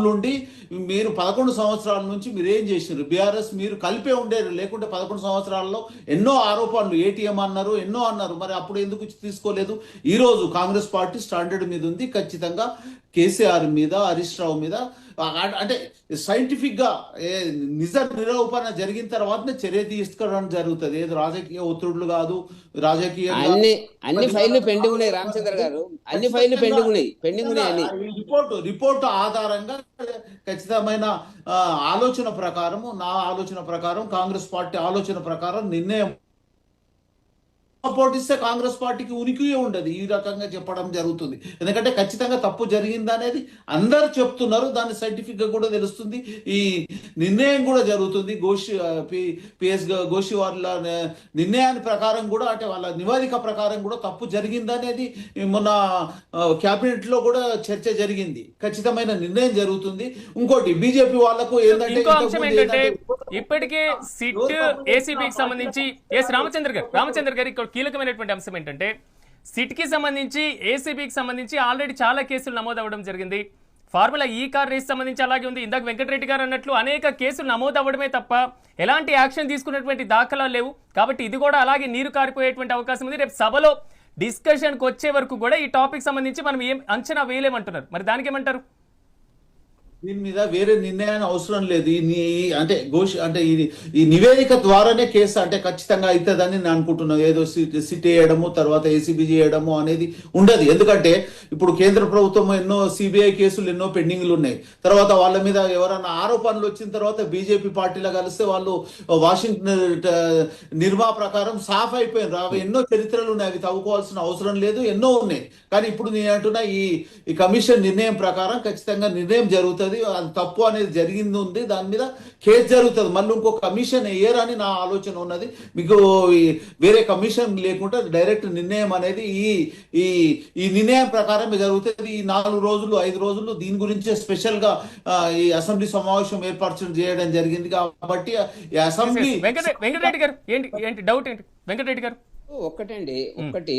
నుండి మీరు పదకొండు సంవత్సరాల నుంచి మీరు ఏం చేసినారు? బీఆర్ఎస్ మీరు కలిపే ఉండేరు లేకుంటే పదకొండు సంవత్సరాల్లో ఎన్నో ఆరోపణలు ఏటీఎం అన్నారు ఎన్నో అన్నారు. మరి అప్పుడు ఎందుకు తీసుకోలేదు? ఈరోజు కాంగ్రెస్ పార్టీ స్టాండర్డ్ మీద ఉంది. ఖచ్చితంగా కేసీఆర్ మీద హరీష్ రావు మీద అంటే సైంటిఫిక్గా ఏ నిజ నిరూపణ జరిగిన తర్వాతనే చర్య తీసుకోవడం జరుగుతుంది. ఏది రాజకీయ ఒత్తిడులు కాదు రాజకీయ అన్ని అన్ని ఫైళ్ళు పెండింగ్ ఉన్నాయి రామచంద్ర గారు. అన్ని ఫైళ్ళు పెండింగ్ ఉన్నాయి పెండింగ్ ఉన్నాయి రిపోర్టు రిపోర్టు ఆధారంగా ఖచ్చితమైన ఆలోచన ప్రకారము నా ఆలోచన ప్రకారం కాంగ్రెస్ పార్టీ ఆలోచన ప్రకారం నిర్ణయం సపోర్ట్ ఇస్తే కాంగ్రెస్ పార్టీకి ఉనికి ఉండదు. ఈ రకంగా చెప్పడం జరుగుతుంది. ఎందుకంటే ఖచ్చితంగా తప్పు జరిగింది అనేది అందరు చెప్తున్నారు. దాన్ని సైంటిఫిక్గా కూడా తెలుస్తుంది. ఈ నిర్ణయం కూడా జరుగుతుంది. గోషి పిఎస్ గోషి వాళ్ళ నిర్ణయాన్ని ప్రకారం కూడా అంటే వాళ్ళ నివేదిక ప్రకారం కూడా తప్పు జరిగింది అనేది మొన్న క్యాబినెట్లో కూడా చర్చ జరిగింది. ఖచ్చితమైన నిర్ణయం జరుగుతుంది. ఇంకోటి బీజేపీ వాళ్ళకు ఏంటంటే ఇప్పటికే సిట్ ఏసీబీకి సంబంధించి ఎస్ రామచంద్ర గారు రామచంద్ర గారు ఇక్కడ కీలకమైనటువంటి అంశం ఏంటంటే సిట్కి సంబంధించి ఏసీబీకి సంబంధించి ఆల్రెడీ చాలా కేసులు నమోదవ్వడం జరిగింది. ఫార్ములా ఈ కార్ రేస్ సంబంధించి అలాగే ఉంది. ఇందాక వెంకటరెడ్డి గారు అన్నట్లు అనేక కేసులు నమోదవ్వడమే తప్ప ఎలాంటి యాక్షన్ తీసుకున్నటువంటి దాఖలాలు లేవు. కాబట్టి ఇది కూడా అలాగే నీరు కారిపోయేటువంటి అవకాశం ఉంది. రేపు సభలో డిస్కషన్కి వచ్చే వరకు కూడా ఈ టాపిక్ సంబంధించి మనం ఏం అంచనా వేయలేమంటున్నారు. మరి దానికి ఏమంటారు? దీని మీద వేరే నిర్ణయాన్ని అవసరం లేదు. ఈ అంటే ఘోష అంటే ఈ ఈ నివేదిక ద్వారానే కేసు అంటే ఖచ్చితంగా అవుతుందని నేను అనుకుంటున్నాను ఏదో సిట్ వేయడము తర్వాత ఏసీబీ చేయడము అనేది ఉండదు. ఎందుకంటే ఇప్పుడు కేంద్ర ప్రభుత్వం ఎన్నో సిబిఐ కేసులు ఎన్నో పెండింగ్లు ఉన్నాయి. తర్వాత వాళ్ళ మీద ఎవరైనా ఆరోపణలు వచ్చిన తర్వాత బీజేపీ పార్టీలో కలిస్తే వాళ్ళు వాషింగ్టన్ నిర్మా ప్రకారం సాఫ్ అయిపోయినారు. అవి ఎన్నో చరిత్రలు ఉన్నాయి. అవి తవ్వుకోవాల్సిన అవసరం లేదు. ఎన్నో ఉన్నాయి. కానీ ఇప్పుడు నేను అంటున్నా ఈ కమిషన్ నిర్ణయం ప్రకారం ఖచ్చితంగా నిర్ణయం జరుగుతుంది. అది తప్పు అనేది జరిగింది ఉంది. దాని మీద కేసు జరుగుతుంది. మళ్ళీ ఇంకో కమిషన్ వేయరని నా ఆలోచన ఉన్నది. మీకు వేరే కమిషన్ లేకుండా డైరెక్ట్ నిర్ణయం అనేది ఈ ఈ ఈ నిర్ణయం ప్రకారం జరుగుతుంది. ఈ నాలుగు రోజులు ఐదు రోజులు దీని గురించే స్పెషల్గా ఆ, ఈ అసెంబ్లీ సమావేశం ఏర్పాటు చేయడం జరిగింది కాబట్టి ఈ అసెంబ్లీ వెంకట వెంకటరెడ్డి గారు ఏంటి ఏంటి డౌట్ ఏంటి? వెంకటరెడ్డి గారు. ఒక్కటండి ఒక్కటి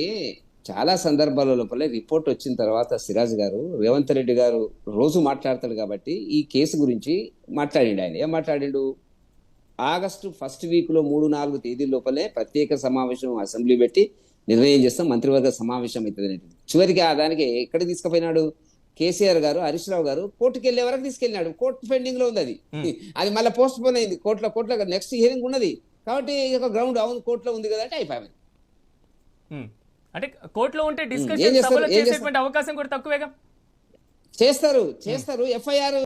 చాలా సందర్భాల లోపల రిపోర్ట్ వచ్చిన తర్వాత సిరాజ్ గారు రేవంత్ రెడ్డి గారు రోజు మాట్లాడతాడు కాబట్టి ఈ కేసు గురించి మాట్లాడిండు ఆయన ఏం మాట్లాడిండు ఆగస్టు ఫస్ట్ వీక్లో మూడు నాలుగు తేదీ లోపలే ప్రత్యేక సమావేశం అసెంబ్లీ పెట్టి నిర్ణయం చేస్తాం మంత్రివర్గ సమావేశం అవుతుంది చివరికి ఆ దానికి ఎక్కడ తీసుకుపోయినాడు కేసీఆర్ గారు హరీష్ రావు గారు కోర్టుకి వెళ్ళే వరకు తీసుకెళ్ళినాడు కోర్టు పెండింగ్లో ఉంది అది అది మళ్ళీ పోస్ట్ పోన్ అయింది కోర్టులో కోర్టులో నెక్స్ట్ హియరింగ్ ఉన్నది కాబట్టి ఒక గ్రౌండ్ అవును కోర్టులో ఉంది కదా అంటే అయిపోయింది. అంటే కోర్టులో ఉంటే డిస్కషన్? చేసేటువంటి అవకాశం కూడా తక్కువేగా? చేస్తారు చేస్తారు. ఎఫ్ఐఆర్